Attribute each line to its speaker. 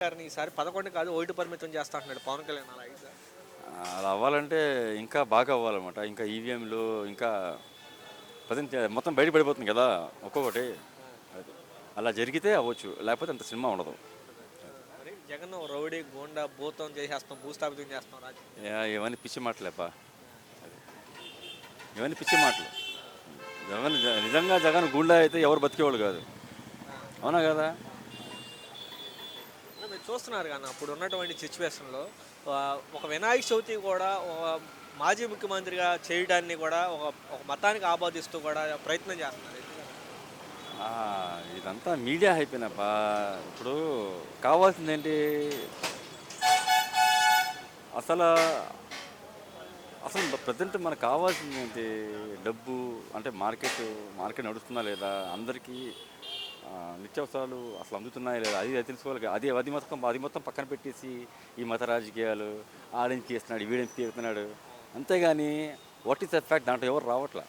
Speaker 1: గారిని ఈసారి పదకొండు కాదు ఒకటి పరిమితం చేస్తా అంటున్నాడు పవన్ కళ్యాణ్ అలా?
Speaker 2: అలా అవ్వాలంటే ఇంకా బాగా అవ్వాలన్నమాట. ఇంకా ఈవీఎంలు ఇంకా ప్రజెంట్ మొత్తం బయట పడిపోతుంది కదా ఒక్కొక్కటి. అలా జరిగితే అవ్వచ్చు. లేకపోతే అంత సినిమా ఉండదు.
Speaker 1: జగన్ రౌడీ గోండా భూతం చేసేస్తాం భూస్థాపితం చేస్తాం
Speaker 2: ఇవన్నీ పిచ్చి మాటలేపా ఇవన్నీ పిచ్చి మాటలు. జగన్ నిజంగా జగన్ గుండా అయితే ఎవరు బతికేవాళ్ళు కాదు. అవునా కదా?
Speaker 1: చూస్తున్నారు కానీ అప్పుడు ఉన్నటువంటి సిచ్యువేషన్లో ఒక వినాయక చవితి కూడా ఒక మాజీ ముఖ్యమంత్రిగా చేయడాన్ని కూడా ఒక ఒక మతానికి ఆపాదిస్తూ కూడా ప్రయత్నం చేస్తున్నారు.
Speaker 2: ఇదంతా మీడియా అయిపోయినప్పా ఇప్పుడు కావాల్సింది ఏంటి అసలు అసలు ప్రజెంట్ మనకు కావాల్సింది ఏంటి డబ్బు అంటే మార్కెట్ మార్కెట్ నడుస్తుందా లేదా? అందరికీ నిత్యావసరాలు అసలు అందుతున్నాయా లేదా? అది తెలుసుకోవాలి కదా. అది అది మొత్తం అది మొత్తం పక్కన పెట్టేసి ఈ మత రాజకీయాలు ఆడేం చేస్తున్నాడు వీడేం తీరుతున్నాడు అంతేగాని వాట్ ఈస్ ద ఫ్యాక్ట్ దాంట్లో ఎవరు రావట్లే?